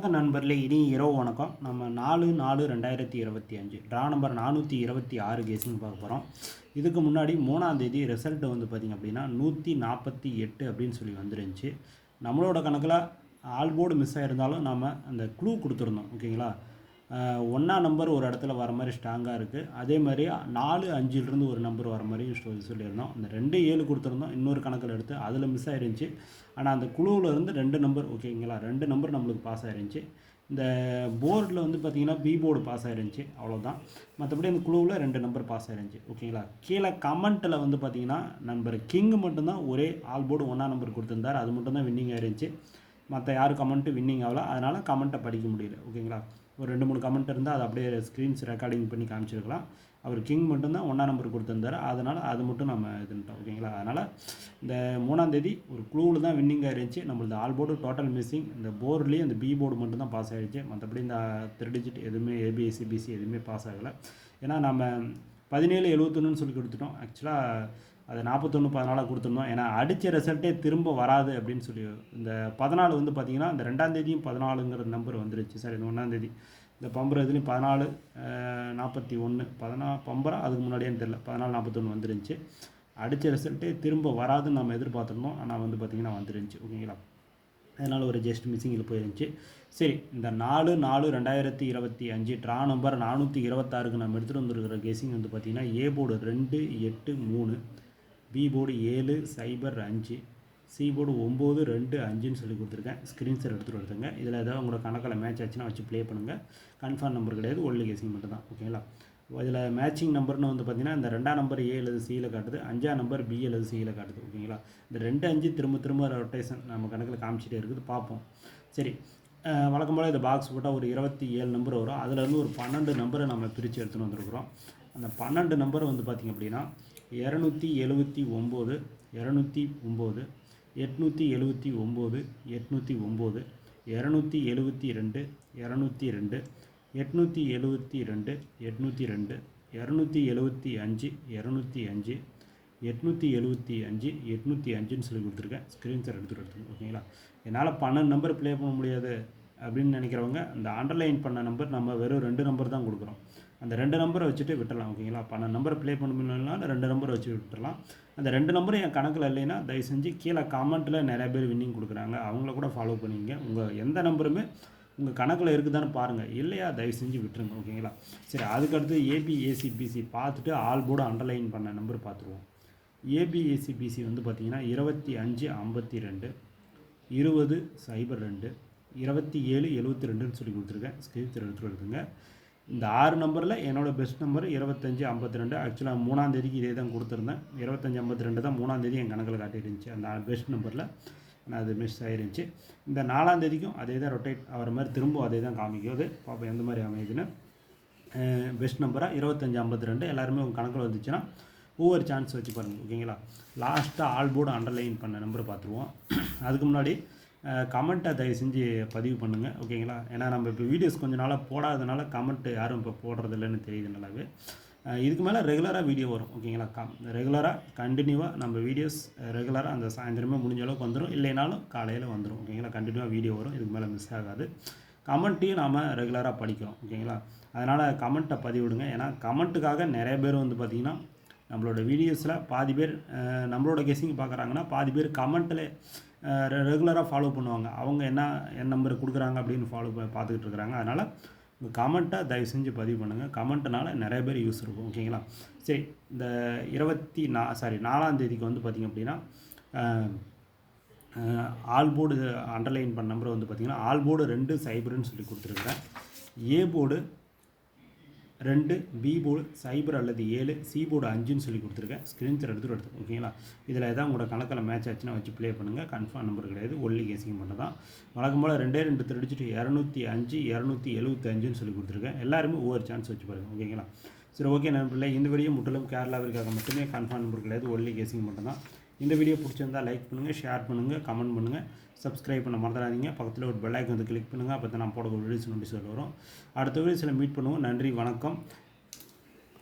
வணக்கம் நண்பர்களே இனி இரவு வணக்கம். நம்ம நாலு நாலு ரெண்டாயிரத்தி இருபத்தி அஞ்சு. ட்ரா நம்பர் நானூற்றி இருபத்தி ஆறு கேசிங் பார்க்க போகிறோம் இதுக்கு முன்னாடி மூணாம் தேதி ரிசல்ட் வந்து பார்த்திங்க அப்படின்னா நூற்றி நாற்பத்தி எட்டு அப்படின்னு சொல்லி வந்துருந்துச்சு. நம்மளோட கணக்கில் ஆல்போர்டு மிஸ் ஆகிருந்தாலும் நம்ம அந்த க்ளூ கொடுத்துருந்தோம். ஓகேங்களா? ஒன்றா நம்பர் ஒரு இடத்துல வர மாதிரி ஸ்ட்ராங்காக இருக்குது அதே மாதிரி நாலு அஞ்சுலேருந்து ஒரு நம்பர் வர மாதிரி சொல்லியிருந்தோம். அந்த ரெண்டு ஏழு கொடுத்துருந்தோம். இன்னொரு கணக்கில் எடுத்து அதில் மிஸ் ஆகிருந்துச்சி ஆனால் அந்த குழுவில் இருந்து ரெண்டு நம்பர் ஓகேங்களா ரெண்டு நம்பர் நம்மளுக்கு பாஸ் ஆகிருந்துச்சி இந்த போர்டில் வந்து பார்த்திங்கன்னா பி போர்டு பாஸ் ஆகிருந்துச்சி அவ்வளோதான் மற்றபடி அந்த குழுவில் ரெண்டு நம்பர் பாஸ் ஆகிருந்துச்சி ஓகேங்களா கீழே கமெண்ட்டில் வந்து பார்த்திங்கன்னா நம்பர் கிங் மட்டும்தான் ஒரே ஆல் போர்டு ஒன்றா நம்பர் கொடுத்துருந்தார். அது மட்டும்தான் வின்னிங் ஆயிருந்துச்சு. மற்ற யாரும் கமெண்ட்டு வின்னிங் ஆகல. அதனால் கமெண்ட்டை படிக்க முடியல. ஓகேங்களா ஒரு ரெண்டு மூணு கமெண்ட் இருந்தால் அதை அப்படியே ஸ்க்ரீன்ஸ் ரெக்கார்டிங் பண்ணி காமிச்சிருக்கலாம். அவர் கிங் மட்டும்தான் ஒன்றா நம்பர் கொடுத்துருந்தாரு. அதனால் அது மட்டும் நம்ம இதுன்ட்டோம் ஓகேங்களா அதனால் இந்த மூணாந்தேதி ஒரு க்ளூவில் தான் வின்னிங்காக இருந்துச்சு. நம்மளது ஆல் போர்டு டோட்டல் மிஸ்ஸிங் இந்த போர்ட்லேயும் இந்த பி போர்டு மட்டும் தான் பாஸ் ஆகிடுச்சு மற்றபடி இந்த த்ரீ டிஜிட் எதுவுமே ஏபிஎஸ்சி பிசி எதுவுமே பாஸ் ஆகலை. ஏன்னா நம்ம பதினேழு எழுபத்தொன்னுன்னு சொல்லி கொடுத்துட்டோம். ஆக்சுவலாக அது நாற்பத்தொன்று பதினாலாக கொடுத்துருந்தோம். ஏன்னா அடித்த ரிசல்ட்டே திரும்ப வராது அப்படின்னு சொல்லி இந்த பதினாலு வந்து பார்த்திங்கன்னா இந்த ரெண்டாந்தேதியும் பதினாலுங்கிற நம்பர் வந்துருச்சு சார் இந்த ஒன்றாந்தேதி இந்த பம்பரை இதுலேயும் பதினாலு நாற்பத்தி ஒன்று பதினா பம்பரா? அதுக்கு முன்னாடியே தெரில பதினாலு நாற்பத்தொன்று வந்துருந்துச்சு. அடித்த ரிசல்ட்டே திரும்ப வராதுன்னு நம்ம எதிர்பார்த்துருந்தோம். ஆனால் வந்து பார்த்திங்கன்னா வந்துருந்துச்சு. ஓகேங்களா? அதனால் ஒரு ஜஸ்ட் மிஸ்ஸிங்கில் போயிருந்துச்சு. சரி இந்த நாலு நாலு ரெண்டாயிரத்தி இருபத்தி அஞ்சு ட்ரா நம்பர் நானூற்றி இருபத்தாறுக்கு நம்ம எடுத்துகிட்டு வந்துருக்கிற கெஸிங் வந்து பார்த்திங்கன்னா ஏ போர்டு ரெண்டு எட்டு மூணு. பி போர்டு ஏழு சைபர் அஞ்சு சி போர்டு ஒம்பது ரெண்டு அஞ்சுன்னு சொல்லி கொடுத்துருக்கேன். ஸ்க்ரீன்ஷாட் எடுத்துகிட்டு வருதுங்க இதில் ஏதாவது உங்களோட கணக்கில் மேட்ச் ஆச்சுன்னா வச்சு ப்ளே பண்ணுங்கள் கன்ஃபார்ம் நம்பர் கிடையாது. ஒன்லி கேசிங் மட்டும் தான் ஓகேங்களா இதில் மேட்சிங் நம்பர்னு வந்து பார்த்திங்கன்னா இந்த ரெண்டாம் நம்பர் ஏ அல்லது சியில் காட்டுது. அஞ்சாம் நம்பர் பி அல்லது சியில் காட்டுது. ஓகேங்களா இந்த ரெண்டு அஞ்சு திரும்ப திரும்ப ரொட்டேஷன் நம்ம கணக்கில் காமிச்சிட்டே இருக்குது. பார்ப்போம். சரி. வழக்கம் போல் இந்த பாக்ஸ் போட்டால் ஒரு இருபத்தி ஏழு நம்பர் வரும். அதுலேருந்து ஒரு பன்னெண்டு நம்பரை நம்ம பிரித்து எடுத்துகிட்டு வந்துருக்குறோம். அந்த பன்னெண்டு நம்பர் வந்து பார்த்திங்க அப்படின்னா இரநூத்தி எழுபத்தி ஒம்பது இரநூத்தி ஒம்பது எட்நூற்றி எழுபத்தி ஒம்பது எட்நூற்றி ஒம்பது இரநூத்தி எழுபத்தி ரெண்டு இரநூத்தி ரெண்டு எட்நூற்றி எழுபத்தி ரெண்டு எட்நூற்றி ரெண்டு இரநூத்தி எழுபத்தி அஞ்சு இரநூத்தி அஞ்சு எட்நூற்றி எழுபத்தி அஞ்சு எட்நூற்றி அஞ்சுன்னு சொல்லி கொடுத்துருக்கேன். ஸ்க்ரீன்ஷாட் எடுத்துகிட்டு எடுத்துங்க ஓகேங்களா? என்னால் பன்னெண்டு நம்பர் ப்ளே பண்ண முடியாது அப்படின்னு நினைக்கிறவங்க அந்த அண்டர்லைன் பண்ண நம்பர் நம்ம வெறும் ரெண்டு நம்பர் தான் கொடுக்குறோம். அந்த ரெண்டு நம்பரை வச்சுட்டு விட்டுடலாம் ஓகேங்களா பன்னெண்டு நம்பர் ப்ளே பண்ணணும்னா ரெண்டு நம்பரை வச்சு விட்டுடலாம் அந்த ரெண்டு நம்பரும் என் கணக்கில் இல்லைன்னா தயவு செஞ்சு கீழே காமெண்ட்டில் நிறைய பேர் வின்னிங் கொடுக்குறாங்க. அவங்கள கூட ஃபாலோ பண்ணிங்க உங்கள் எந்த நம்பருமே உங்கள் கணக்கில் இருக்குதான்னு பாருங்கள் இல்லையா? தயவு செஞ்சு விட்டுருங்க ஓகேங்களா சரி அதுக்கடுத்து ஏபிஏசிபிசி பார்த்துட்டு ஆல் போர்டு அண்டர்லைன் பண்ண நம்பர் பார்த்துருவோம். ஏபிஏசிபிசி வந்து பார்த்திங்கன்னா இருபத்தி அஞ்சு ஐம்பத்தி ரெண்டு இருபது சைபர் ரெண்டு இருபத்தி ஏழு எழுபத்தி ரெண்டுன்னு சொல்லி கொடுத்துருக்கேன். ஸ்கிரிப்ட் எடுத்துகிட்டு இருக்குங்க இந்த ஆறு நம்பரில் என்னோடய பெஸ்ட் நம்பர் இருபத்தஞ்சி ஐம்பத்தி ரெண்டு ஆக்சுவலாக மூணாம் தேதிக்கு இதே தான் கொடுத்துருந்தேன். இருபத்தஞ்சி ஐம்பத்தி ரெண்டு தான் மூணாம் தேதி என் கணக்கில் காட்டியிருந்துச்சு அந்த பெஸ்ட் நம்பரில் நான் அது மிஸ் ஆகிருந்துச்சி இந்த நாலாம் தேதிக்கும் அதே தான் ரொட்டேட் ஆகிற மாதிரி திரும்பவும் அதே தான் காமிக்குது. பார்ப்போம் எந்த மாதிரி அமையுதுன்னு. பெஸ்ட் நம்பராக இருபத்தஞ்சி ஐம்பத்தி ரெண்டு எல்லாருமே உங்கள் கணக்கில் வந்துச்சுன்னா ஒவ்வொரு சான்ஸ் வச்சு பாருங்கள் ஓகேங்களா லாஸ்ட்டாக ஆல் போர்டு அண்டர்லைன் பண்ண நம்பரை பார்த்துருவோம். அதுக்கு முன்னாடி கமெண்ட்டை தயவு செஞ்சு பதிவு பண்ணுங்கள் ஓகேங்களா ஏன்னா நம்ம இப்போ வீடியோஸ் கொஞ்ச நாளாக போடாததுனால கமெண்ட்டு யாரும் இப்போ போடுறது இல்லைன்னு தெரியுது நல்லாவே. இதுக்கு மேலே ரெகுலராக வீடியோ வரும் ஓகேங்களா கம் ரெகுலராக கண்டினியூவாக நம்ம வீடியோஸ் ரெகுலராக அந்த சாயந்தரமே முடிஞ்ச அளவுக்கு வந்துடும் இல்லைனாலும் காலையில் வந்துடும் ஓகேங்களா கண்டினியூவாக வீடியோ வரும் இதுக்கு மேலே மிஸ் ஆகாது. கமெண்ட்டையும் நாம் ரெகுலராக படிக்கிறோம் ஓகேங்களா அதனால் கமெண்ட்டை பதிவிடுங்க ஏன்னா கமெண்ட்டுக்காக நிறைய பேர் வந்து பார்த்திங்கன்னா நம்மளோட வீடியோஸில் பாதி பேர் நம்மளோட கெஸிங் பார்க்குறாங்கன்னா பாதி பேர் கமெண்ட்டில் ரெகுலராக ஃபாலோ பண்ணுவாங்க. அவங்க என்ன என் நம்பர் கொடுக்குறாங்க அப்படின்னு ஃபாலோ பார்த்துக்கிட்டு இருக்கிறாங்க. அதனால் உங்கள் கமெண்ட்டை தயவு செஞ்சு பதிவு பண்ணுங்கள் கமெண்ட்னால நிறைய பேர் யூஸ் இருக்கும். ஓகேங்களா சரி இந்த இருபத்தி நா சாரி நாலாம் தேதிக்கு வந்து பார்த்திங்க அப்படின்னா ஆல் போர்டு அண்டர்லைன் பண்ண நம்பர் வந்து பார்த்திங்கன்னா ஆல் போர்டு ரெண்டு சைபருன்னு சொல்லி கொடுத்துருக்குறேன். ஏ போர்டு ரெண்டு பி போர்டு சைபர் அல்லது ஏழு சி போர்டு அஞ்சுன்னு சொல்லி கொடுத்துருக்கேன். ஸ்க்ரீன்ஷாட் எடுத்துகிட்டு எடுத்து ஓகேங்களா இதில் எதாவது உங்களோட கணக்கில் மேட்ச் ஆச்சுன்னா வச்சு ப்ளே பண்ணுங்கள் கன்ஃபார்ம் நம்பர் கிடையாது. ஒன்லி கேசிங் மட்டும் தான். வழக்கம் போல் ரெண்டே ரெண்டு திருடிச்சிட்டு இரநூத்தி அஞ்சு இரநூத்தி எழுபத்தி அஞ்சுன்னு சொல்லி கொடுத்துருக்கேன். எல்லாருமே ஒவ்வொரு சான்ஸ் வச்சு பாருங்கள் ஓகேங்களா சரி ஓகே நண்பர்களே இந்த வரையும் முற்றிலும் கேரளாவிற்காக மட்டுமே கன்ஃபார்ம் நம்பர் கிடையாது. ஒன்லி கேசிங் மட்டும் தான். இந்த வீடியோ பிடிச்சிருந்தால் லைக் பண்ணுங்கள் ஷேர் பண்ணுங்கள் கமெண்ட் பண்ணுங்கள் சப்ஸ்கிரைப் பண்ண மறந்துடாதீங்க. பக்கத்தில் ஒரு பெல் ஐக்கன் வந்து கிளிக் பண்ணுங்கள் அப்போ தான் நான் போட வீடியோஸ் நோட்டீஸ் வரும். அடுத்த வீடியோஸில் மீட் பண்ணுவோம். நன்றி வணக்கம்.